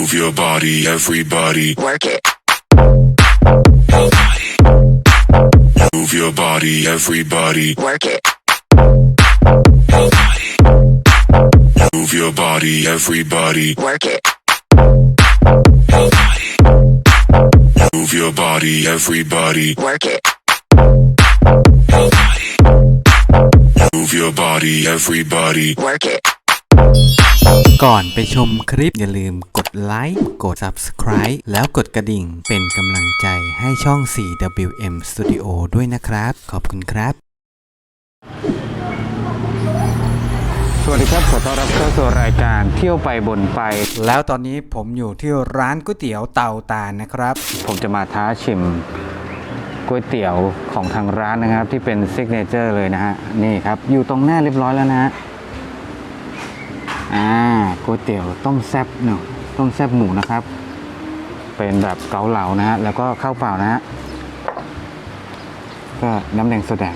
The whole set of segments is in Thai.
Move your body, everybody. Work it. Move your body, everybody. Work it. Move your body, everybody. Work it. Move your body, everybody. Work it. Move your body, everybody. Work it. ก่อนไปชมคลิปอย่าลืมกดไลค์กด Subscribe แล้วกดกระดิ่งเป็นกำลังใจให้ช่อง 4WM Studio ด้วยนะครับ ขอบคุณครับ สวัสดีครับ ขอต้อนรับเข้าสู่รายการเที่ยวไปบนไป แล้วตอนนี้ผมอยู่ที่ร้านก๋วยเตี๋ยวเตาตาลนะครับ ผมจะมาท้าชิมก๋วยเตี๋ยวของทางร้านนะครับ ที่เป็นซิกเนเจอร์เลยนะฮะนี่ครับอยู่ตรงหน้าเรียบร้อยแล้วนะฮะ อ่าก๋วยเตี๋ยวต้มแซบเนาะต้มแซบหมูนะครับ เป็นแบบเกาเหลานะฮะแล้วก็ข้าวเปล่านะฮะก็น้ำแดงโซดา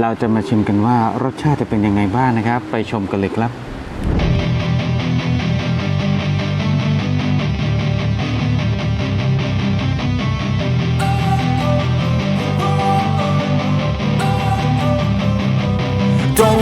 เราจะมาชิมกันว่ารสชาติจะเป็นยังไงบ้างนะครับ ไปชมกันเลยครับ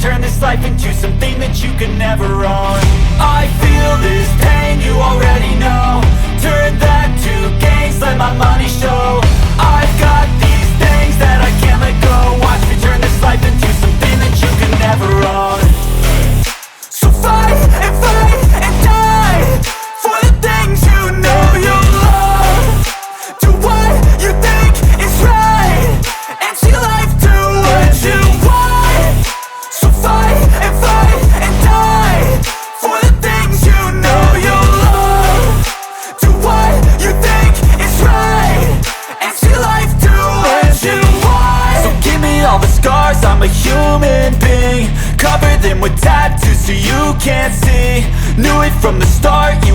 turn this life into something that you can never own. I feel this pain, you already know. Turn that to gains, let my money show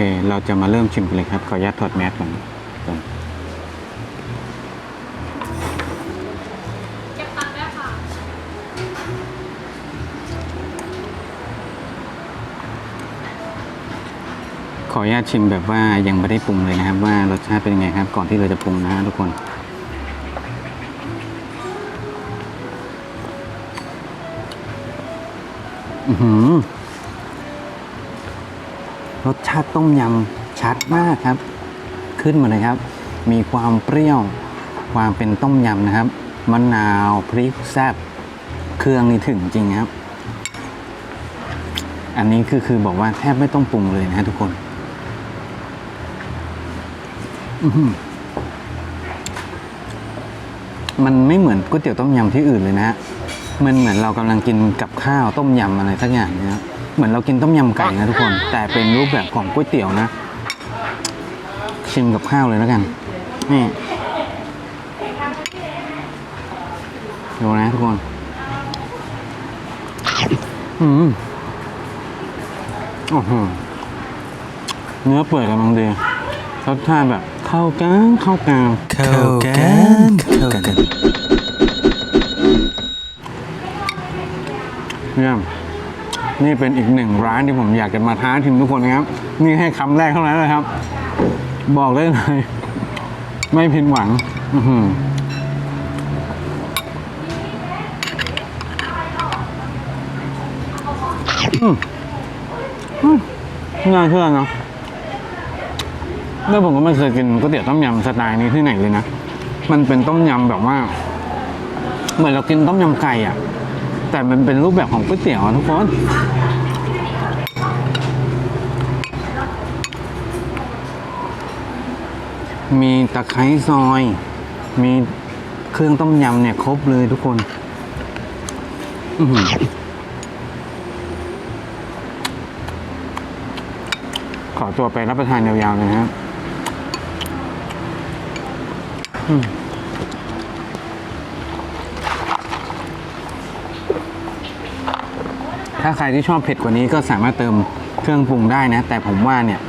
เค เราจะมาเริ่มชิมกันเลยครับ ขออนุญาตถอดแมสก่อนก่อนเก็บตังค์ได้ค่ะ ขออนุญาตชิมแบบว่ายังไม่ได้ปรุงเลยนะครับ ว่ารสชาติเป็นยังไงครับ ก่อนที่เราจะปรุงนะทุกคน อือหือ รสชาติต้มยำชัดมากครับ ขึ้นมาเลยครับ มีความเปรี้ยว ความเป็นต้มยำนะครับมะนาวพริกแซ่บเครื่องนี่ถึงจริงครับ อันนี้คือคือบอกว่าแทบไม่ต้องปรุงเลยนะทุกคนมันไม่เหมือนก๋วยเตี๋ยวต้มยำที่อื่นเลยนะฮะมันเหมือนเรากำลังกินกับข้าวต้มยำอะไรสักอย่างเนะครับ เหมือนเรากินต้มยำไก่นะทุกคน แต่เป็นรูปแบบของก๋วยเตี๋ยวนะ ชิมกับข้าวเลยแล้วกัน นี่ ดูนะทุกคน อืมโอ้โหเนื้อเปื่อยกำลังดีรสชาติแบบเข้ากันเข้ากันเข้ากันเข้ากันเยี่ยม นี่เป็นอีกหนึ่งร้านที่ผมอยากจะมาท้าทิมทุกคนนะครับ นี่ให้คำแรกเท่านั้นเลยครับ บอกได้เลย ไม่ผิดหวัง อือหืออืมอืมน่าเชื่อเนาะแล้วผมก็ไม่เคยกินก๋วยเตี๋ยวต้มยำสไตล์นี้ที่ไหนเลยนะ มันเป็นต้มยำแบบว่า เหมือนเรากินต้มยำไก่อะ แต่มันเป็นรูปแบบของก๋วยเตี๋ยวทุกคน มีตะไคร้ซอย มีเครื่องต้มยำเนี่ยครบเลยทุกคนอืขอตัวไปรับประทานยาวๆเลยนะครับอืม ถ้าใครที่ชอบเผ็ดกว่านี้ก็สามารถเติมเครื่องปรุงได้นะ แต่ผมว่าเนี่ย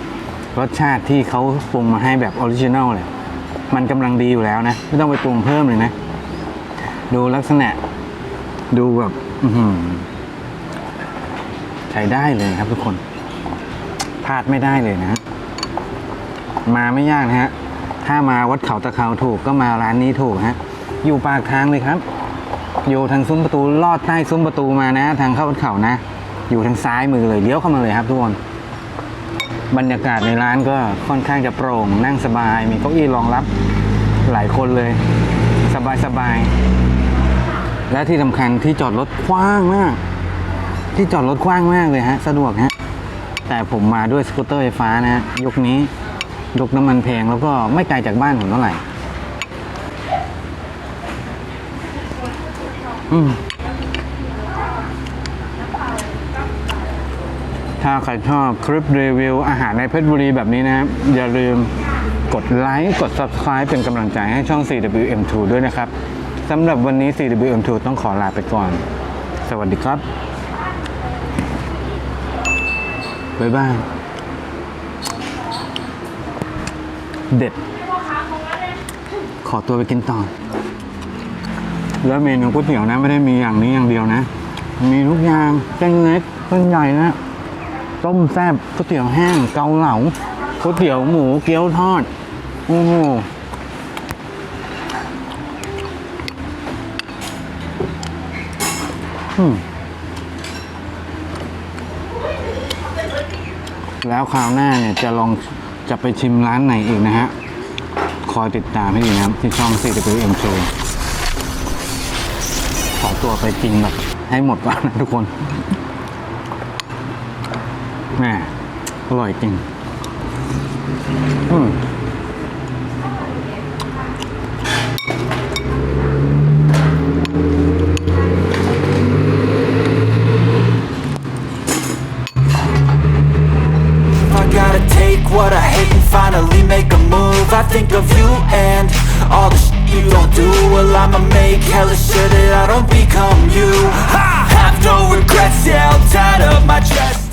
รสชาติที่เขาปรุงมาให้แบบออริจินัลเลย มันกำลังดีอยู่แล้วนะ ไม่ต้องไปปรุงเพิ่มเลยนะ ดูลักษณะ ดูแบบใช้ได้เลยครับทุกคนพลาดไม่ได้เลยนะ มาไม่ยากนะฮะ ถ้ามาวัดเขาตะเขาถูกก็มาร้านนี้ถูกฮะ อยู่ปากทางเลยครับ อยู่ทางซุ้มประตูลอดใต้ซุ้มประตูมานะ ทางเข้าวัดเขานะ อยู่ทางซ้ายมือเลยเลี้ยวเข้ามาเลยครับทุกคนบรรยากาศในร้านก็ค่อนข้างจะโปร่ง นั่งสบาย มีเก้าอี้รองรับหลายคนเลย สบายสบาย และที่สำคัญที่จอดรถกว้างมาก ที่จอดรถกว้างมากเลยฮะ สะดวกฮะ แต่ผมมาด้วยสกูตเตอร์ไฟฟ้านะฮะยุคนี้ยุคน้ำมันแพงแล้วก็ไม่ไกลจากบ้านผมเท่าไหร่ อืม ถ้าใครชอบคลิปรีวิวอาหารในเพชรบุรีแบบนี้นะครับ อย่าลืมกดไลค์ กด Subscribe เป็นกำลังใจให้ช่อง 4WM2 ด้วยนะครับสำหรับวันนี้ 4WM2 ต้องขอลาไปก่อน สวัสดีครับ บ๊ายบาย เด็ด ขอตัวไปกินต่อ แล้วเมนูก๋วยเตี๋ยวนะไม่ได้มีอย่างนี้อย่างเดียวนะ มีทุกอย่างเส้นเล็กเส้นใหญ่นะต้มแซ่บก๋วยเตี๋ยวแห้งเกาเหลาก๋วยเตี๋ยวหมูเกี๊ยวทอดโอ้โหแล้วคราวหน้าเนี่ยจะลองจะไปชิมร้านไหนอีกนะฮะ คอยติดตามให้ดีนะครับ ที่ช่อง CWM Show ขอ ตัวไปกินแบบให้หมดก่อนนะทุกคนแม่อร่อยจริงอืม you don't do Well I'ma make hella sure that I don't become you. I have no regrets, yeah, I'm tied up my chest.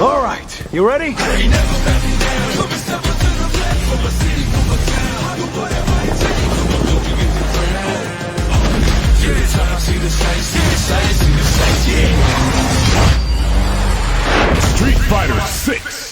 All right, you ready? Street Fighter 6.